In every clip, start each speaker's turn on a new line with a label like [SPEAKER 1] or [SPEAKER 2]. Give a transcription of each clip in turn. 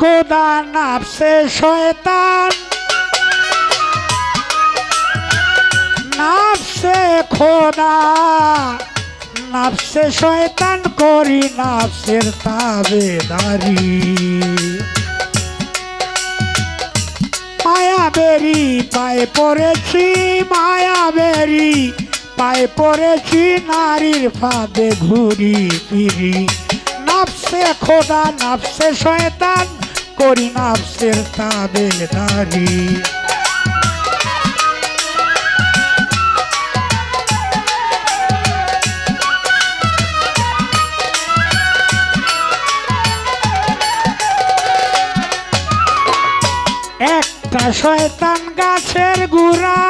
[SPEAKER 1] খোদা, নাফসে শয়তান। নাফসে খোদা, নাফসে শয়তান করি নাফসের তাবেদারি। মায়া বেরি, পায়ে পড়েছি মায়া বেরি, পায়ে পড়েছি নারীর ফাঁদে ঘুরি ফিরি। নাফসে খোদা, নাফসে শয়তান করি নাফসের তাবেদারি একটা শয়তান গাছের গুড়া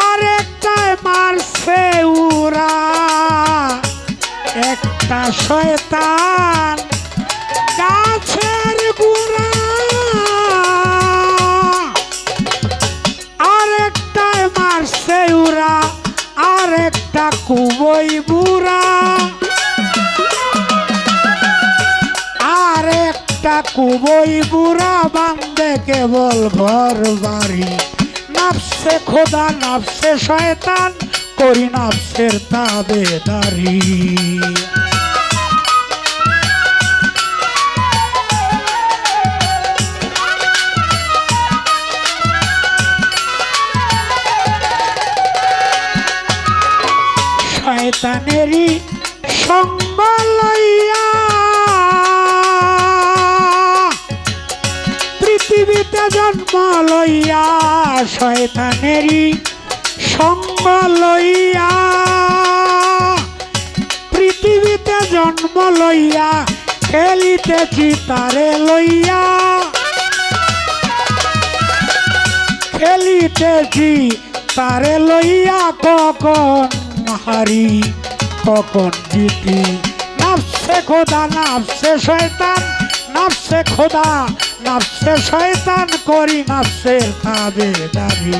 [SPEAKER 1] আর একটায় মারছে উড়া। একটা শয়তান বুড়া। আর একটা কুবই বুড়া বান্ধে কেবল ঘর বাড়ি। নাপসে খোদা নাপসে শয়তান, করি নাফসের তাবেদারি। শয়তানেরই পৃথিবীতে জন্ম লইয়া শয়তানেরই সঙ্গ লইয়া পৃথিবীতে জন্ম লইয়া খেলিতেছি তারে লইয়া। খেলিতেছি তারে লইয়া কখন হারি কখন জিতি নাফসে খোদা নাফসে শয়তান নাফসে খোদা নাফসে শয়তান করি নাফসের তাবেদারি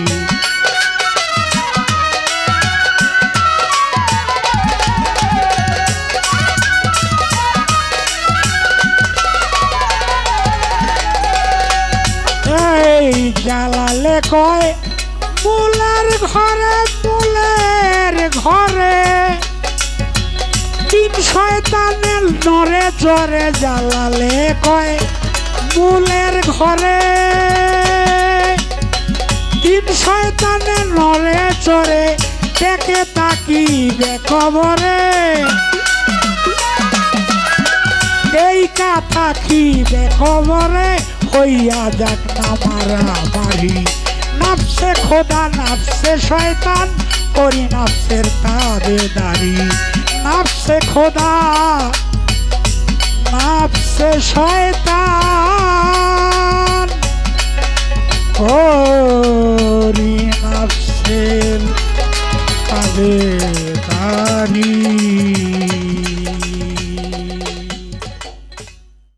[SPEAKER 1] এই জালালে কয়, মুলার ঘরে ঘরে। তিন শয়তানের নরে চরে জ্বালালে কয়, মুলের ঘরে। তিন শয়তানের নরে চরে দেখে তাকিবে কবরে। এই কথা খিবে কবরে, হইয়া যাক না মারা মারি নাফসে খোদা, নাফসে শয়তান করি নাফসের তাবে তাবেদারি নাফসে খোদা নাফসে শয়তান। করি নাফসের তাবেদারি